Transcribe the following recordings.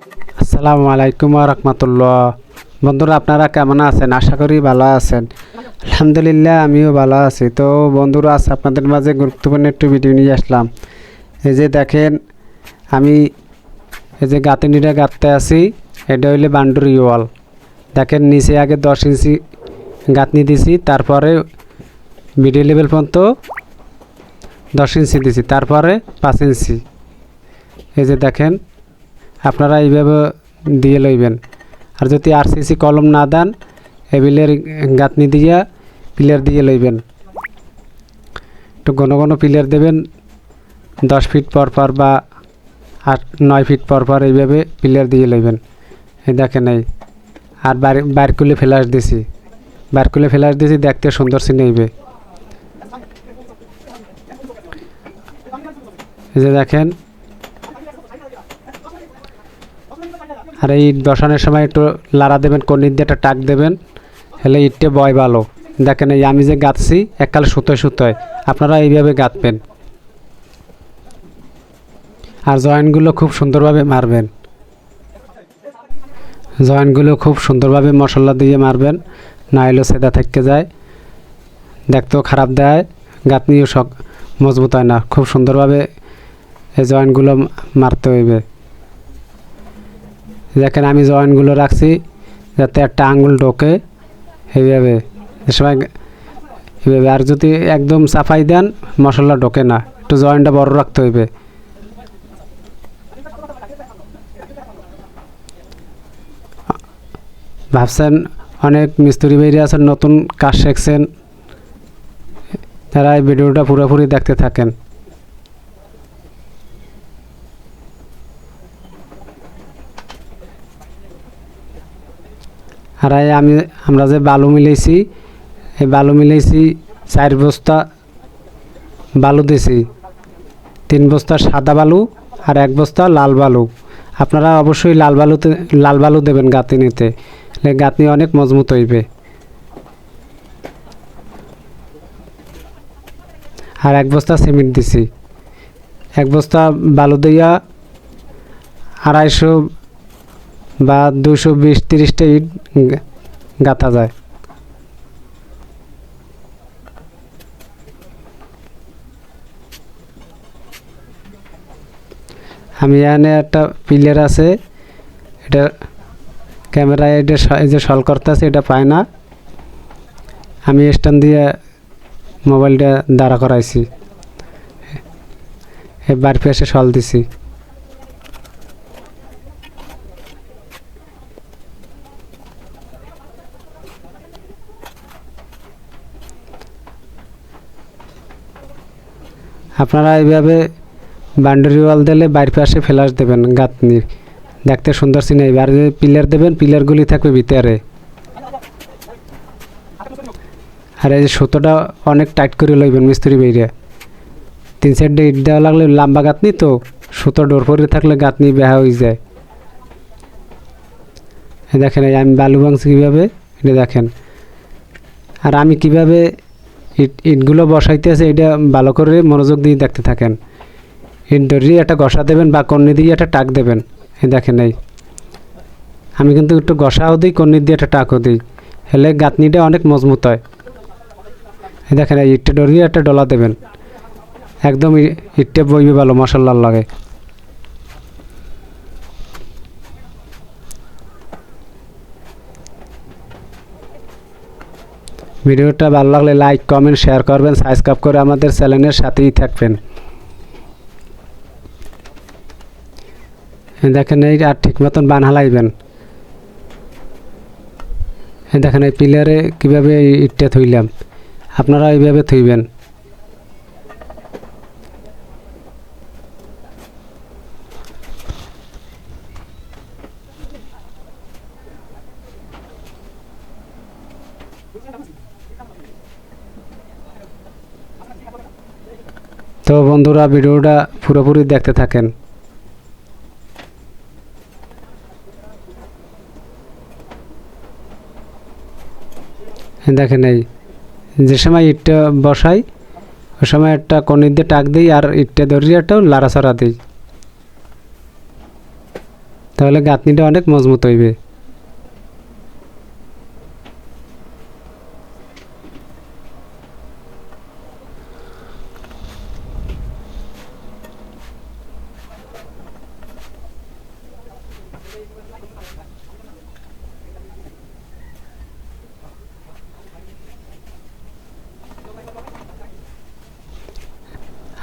আসসালামু আলাইকুম রহমতুল্লাহ। বন্ধুরা, আপনারা কেমন আছেন? আশা করি ভালো আছেন। আলহামদুলিল্লাহ, আমিও ভালো আছি। তো বন্ধুরা, আজ আপনাদের মাঝে গুরুত্বপূর্ণ একটু ভিডিও নিয়ে আসলাম। এই যে দেখেন, আমি এই যে গাঁথনিটা গাঁথতে আছি, এটা হইলে বান্ডুরি ওয়াল। দেখেন, নিচে আগে দশ ইঞ্চি গাঁথনি দিছি, তারপরে মিডিল লেভেল পর্যন্ত দশ ইঞ্চি দিছি, তারপরে পাঁচ ইঞ্চি। এই যে দেখেন আপনারা এইভাবে দিয়ে লইবেন। আর যদি আরসিসি কলম না দেন এবিলের গাঁথনি দিয়ে পিলার দিয়ে লইবেন। একটু ঘন ঘন পিলার দেবেন, দশ ফিট পর পর বা আট, নয় ফিট পর পর এইভাবে পিলার দিয়ে লইবেন। এই দেখেন এই। আর বাইর কুলে ফ্ল্যাশ দিছি। বাইর কুলে ফ্ল্যাশ দিছি, দেখতে সুন্দর সিনেইবে এই যে দেখেন আর এই ইট বসানোর সময় একটু লাড়া দেবেন, কর্নির দিয়ে একটা টাক দেবেন, হলে ইটটা বয় ভালো। দেখেন এই আমি যে গাঁথছি এককালে সুতোয় সুতোয়, আপনারা এইভাবে গাঁথবেন। আর জয়েন্টগুলো খুব সুন্দরভাবে মারবেন। জয়েন্টগুলো খুব সুন্দরভাবে মশলা দিয়ে মারবেন, না এলো সেদা থেকে যায়। দেখতেও খারাপ দেয়, গাঁথনিও শখ মজবুত হয় না। খুব সুন্দরভাবে এই জয়েন্টগুলো মারতে হইবে। দেখেন আমি জয়েন্টগুলো রাখছি, যাতে একটা আঙুল ঢোকে, এইভাবে। সময় এইভাবে। আর যদি একদম সাফাই দেন, মশলা ঢোকে না। একটু জয়েন্টটা বড় রাখতে হইবে। ভাবছেন অনেক মিস্ত্রি বাইরে আছেন, নতুন কাজ শিখছেন। তারা এই ভিডিওটা পুরোপুরি দেখতে থাকেন। আর এই আমি, আমরা যে বালু মিলাইছি, এই বালু মিলাইছি চার বস্তা বালু দিছি। তিন বস্তা সাদা বালু আর এক বস্তা লাল বালু। আপনারা অবশ্যই লাল বালুতে, লাল বালু দেবেন গাঁথনিতে গাঁথনি অনেক মজবুত হইবে। আর এক বস্তা সিমেন্ট দিছি। এক বস্তা বালু দিয়া আড়াইশো বা দুশো বিশ, তিরিশটা ইট গাঁথা যায়। আমি এখানে একটা পিলার আছে, এটা ক্যামেরায় এটা যে সল করতে আছে এটা পায় না। আমি স্ট্যান্ড দিয়ে মোবাইলটা দাঁড়া করাইছি। এবার পেশে সল দিছি। আপনারা এইভাবে বাউন্ডারি ওয়াল দিলে বাইর পাশে ফ্ল্যাশ দেবেন গাঁথনির দেখতে সুন্দর সিনে যে পিলার দেবেন, পিলারগুলি থাকবে ভিতরে। আর এই যে সুতোটা অনেক টাইট করে লইবেন মিস্ত্রি বাইরে। তিন সাইডে ইট দেওয়া লাগলে লম্বা গাঁথনি তো, সুতো ডোর পরে থাকলে গাঁথনি বেহা হয়ে যায়। দেখেন আমি বালু ভাঙছি কীভাবে? এটা দেখেন। আর আমি কীভাবে ইট, ইটগুলো বসাইতে আছে, এটা ভালো করে মনোযোগ দিয়ে দেখতে থাকেন। ইট ধরিয়ে একটা গসা দেবেন বা কর্নি দিয়ে একটা টাক দেবেন। এই দেখেন এই। আমি কিন্তু একটু গসাও দিই কর্নি দিয়ে একটা টাকও দিই। হলে গাঁথনিটা অনেক মজবুত হয়। এই দেখেন এই ইটটা ডরিয়ে একটা ডলা দেবেন। একদম ইটটা বইবে ভালো মশলার লাগে। ভিডিওটা ভালো লাগলে লাইক কমেন্ট শেয়ার করবেন সাবস্ক্রাইব করে আমাদের চ্যানেলের সাথেই থাকবেন। দেখেন এই আর ঠিক মতন বান হালাইবেন। দেখেন এই পিলারে কীভাবে ইটটা থইলাম। আপনারা এইভাবে থইবেন। তো বন্ধুরা ভিডিওটা পুরোপুরি দেখতে থাকেন। দেখেন এই, যে সময় ইটটা বসাই, ওই সময় একটা কনির দিয়ে টাক দিই আর ইটটা ধরিয়ে একটাও লাড়াছাড়া দিই। তাহলে গাঁথনিটা অনেক মজবুত হইবে।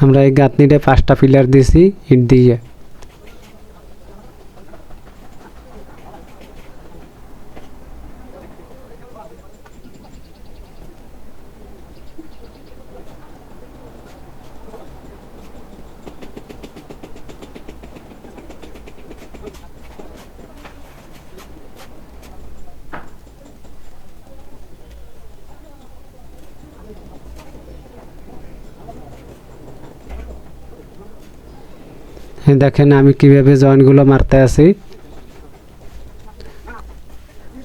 আমরা এই গাঁথনিটা পাঁচটা পিলার দিছি ইট দিয়ে। দেখেন আমি কীভাবে জয়েন্টগুলো মারতে আছি।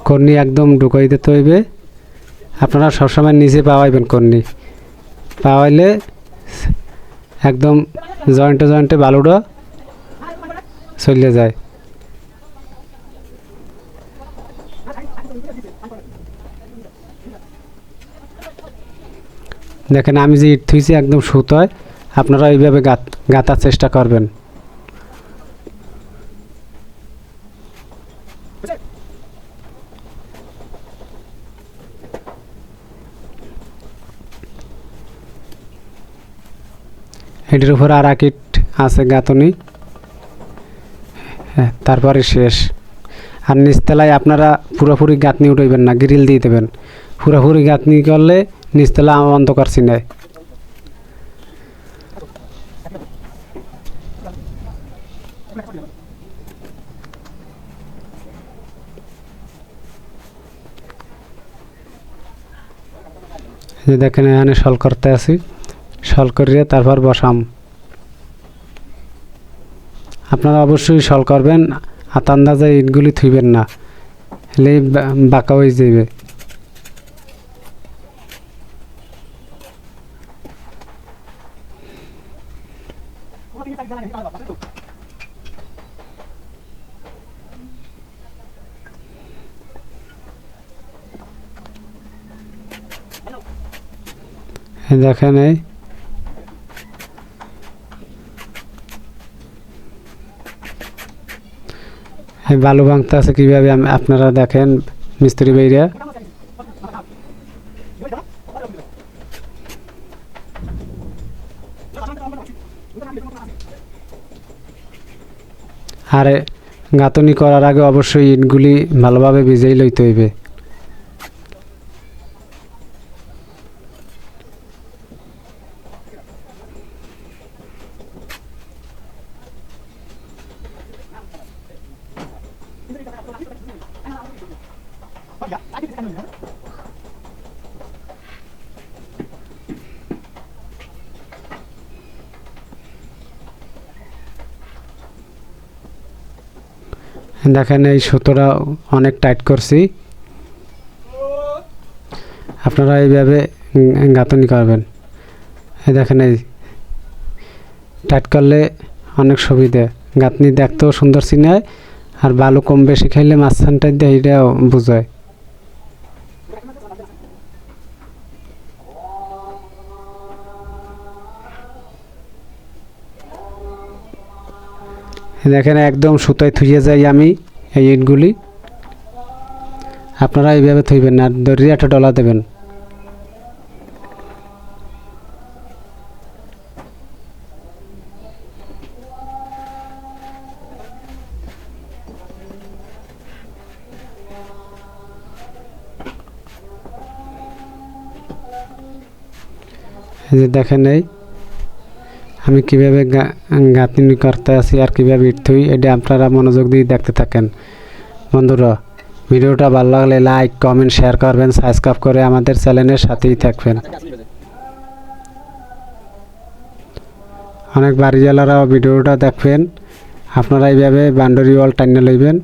কর্নি একদম ঢুকাই দিতে হইবে আপনারা সবসময় নিচে পাওয়াইবেন কর্নি। পাওয়াইলে একদম জয়েন্টে জয়েন্টে বালুটা চলে যায়। দেখেন আমি যে ইট থুইছি একদম সুতোয়, আপনারা এইভাবে গাঁথার চেষ্টা করবেন। এটির উপর আর এক ইট আছে, গাঁথনি। হ্যাঁ তারপরে শেষ। আর নিচতলায় আপনারা পুরোপুরি গাঁথনি উঠাইবেন না, গ্রিল দিয়ে দেবেন। পুরোপুরি গাঁথনি করলে নিচতলা অন্ধকার চিনায় দেখেন, এখানে সল করতে আছি। সল করিয়ে তারপর বসাম। আপনারা অবশ্যই সল করবেন হাত আন্দাজে ইটগুলি থুইবেন না হলে বাঁকা হয়ে যাবে দেখেন এই বালু ভাঙতে আছে কীভাবে আপনারা দেখেন, মিস্ত্রি বাইরা আর, গাঁথনি করার আগে অবশ্যই ইটগুলি ভালোভাবে ভিজেই লইতে হইবে। দেখেন এই সুতোটা অনেক টাইট করছি। আপনারা এইভাবে গাঁথনি করবেন। এই দেখেন এই টাইট করলে অনেক সুবিধা। গাঁথনি দেখতেও সুন্দর চিনায় আর বালু কম বেশি খাইলে মাঝখানটা দিয়ে, এটাও বোঝায়। দেখেন, একদম সুতায় থুইয়ে যাই আমি এই ইটগুলি। আপনারা এইভাবে থইবেন না দড়ি একটা ডলা দেবেন। যে দেখেন এই আমি কীভাবে গাঁথনি করতে আছি আর কীভাবে ইট থুই এটা আপনারা মনোযোগ দিয়ে দেখতে থাকেন। বন্ধুরা, ভিডিওটা ভালো লাগলে লাইক কমেন্ট শেয়ার করবেন সাবস্ক্রাইব করে আমাদের চ্যানেলের সাথেই থাকবেন। অনেক বাড়িওয়ালারাও ভিডিওটা দেখবেন। আপনারা এইভাবে বান্ডারি ওয়াল টাইনে লইবেন।